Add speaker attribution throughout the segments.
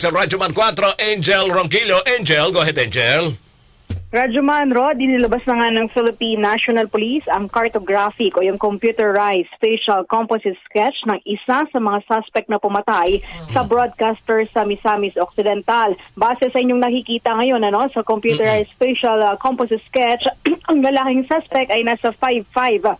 Speaker 1: Sa Radyo Man 4, Angel Ronquillo. Angel, go ahead, Angel.
Speaker 2: Radyo Man, Rod, dinilabas na nga ng Philippine National Police ang cartographic o yung computerized facial composite sketch ng isa sa mga suspect na pumatay sa broadcaster sa Misamis Occidental. Base sa inyong nakikita ngayon ano, sa computerized facial uh, composite sketch, ang lalaking suspect ay nasa 5'5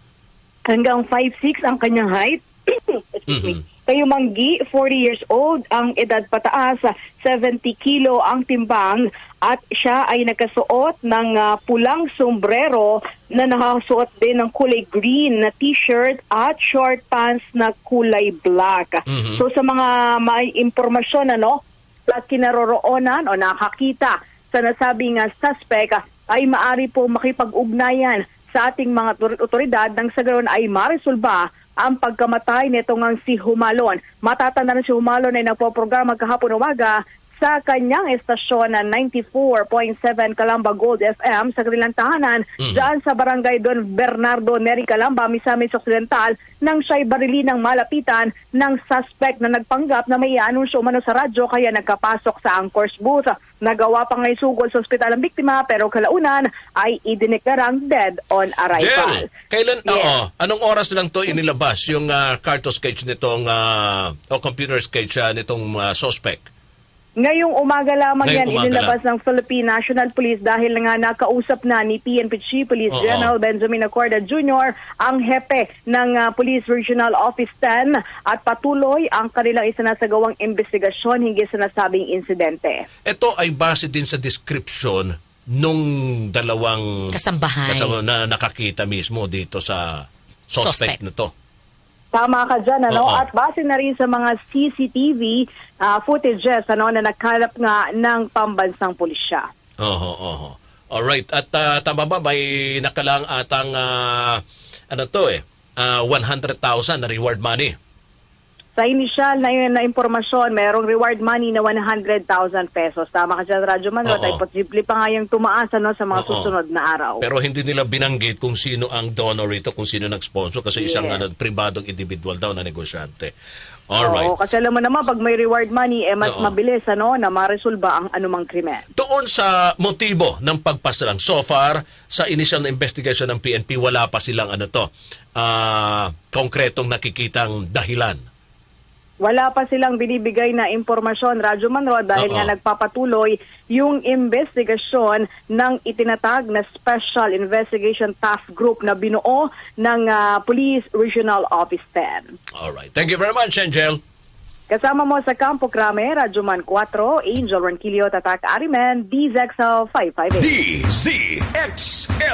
Speaker 2: hanggang 5'6 ang kanyang height. Excuse me. Kayo Manggi, 40 years old, ang edad pataas, 70 kilo ang timbang at siya ay nagkasuot ng ah, pulang sombrero na nakasuot din ng kulay green na t-shirt at short pants na kulay black. So sa mga may impormasyon ano, at kinaroroonan o nakakita sa nasabing ah, suspect ah, ay maari po makipag-ugnayan sa ating mga otoridad nang sa gayon ay marisolba ang pagkamatay nito ngang si Humalon. Matatanda na si Humalon ay nagpo-programa kahapon umaga sa kanyang estasyon na 94.7 Calamba Gold FM sa kanilang tahanan dyan sa barangay Don Bernardo Neri Calamba, Misamis Occidental nang siya'y barili ng malapitan ng suspect na nagpanggap na may anunsyo umano sa radyo kaya nagkapasok sa Anchor's booth. Nagawa pa ngay sugol sa ospital ang biktima pero kalaunan ay idineklarang dead on arrival.
Speaker 1: Jel, kailan,
Speaker 2: Yes.
Speaker 1: oo, anong oras lang to inilabas yung uh, carto sketch nitong, ah, o computer sketch ah, nitong ah, suspect?
Speaker 2: Ngayong umaga lamang
Speaker 1: Ngayong
Speaker 2: yan
Speaker 1: umaga
Speaker 2: inilabas ng Philippine National Police dahil nga nakausap na ni PNP Chief Police
Speaker 1: Oo.
Speaker 2: General Benjamin Acorda Jr. ang hepe ng ah, Police Regional Office 10 at patuloy ang kanilang isinasagawang investigasyon hinggil sa nasabing insidente.
Speaker 1: Ito ay base din sa description nung dalawang
Speaker 3: Kasambahay.
Speaker 1: kasama na nakakita mismo dito sa suspect,
Speaker 3: Suspect.
Speaker 1: na to.
Speaker 2: Tama ka dyan, ano?
Speaker 1: Oo.
Speaker 2: At base na rin sa mga CCTV ah, footages ano, na nagkalap nga ng pambansang pulisya.
Speaker 1: Oho, oho. Alright. At ah, tama ba, may nakalang atang, ah, ano to eh, ah, 100,000 na reward money.
Speaker 2: Sa initial na yun na impormasyon, mayroong reward money na 100,000 pesos. Tama ka dyan, Radyo Manot.
Speaker 1: Oo.
Speaker 2: Ay posible pa nga yung tumaas ano, sa mga
Speaker 1: Oo.
Speaker 2: susunod na araw.
Speaker 1: Pero hindi nila binanggit kung sino ang donor rito, kung sino nag-sponsor kasi isang
Speaker 2: Yes.
Speaker 1: ano, pribadong individual daw na negosyante. Alright.
Speaker 2: Oo, kasi alam mo naman, pag may reward money, eh, mas
Speaker 1: Oo.
Speaker 2: mabilis ano, na maresolba ang anumang krimen.
Speaker 1: Doon sa motibo ng pagpasalang, so far, sa initial na investigation ng PNP, wala pa silang ano to, ah, konkretong nakikitang dahilan.
Speaker 2: Wala pa silang binibigay na impormasyon, Radyo Manro, dahil
Speaker 1: Oo.
Speaker 2: nga nagpapatuloy yung investigasyon ng itinatag na Special Investigation Task Group na binuo ng ah, Police Regional Office 10.
Speaker 1: Alright. Thank you very much, Angel.
Speaker 2: Kasama mo sa Campo Crame, Radyo Man 4, Angel Ranquillo, Tatak Arimen, DZXL 558.
Speaker 4: DZXL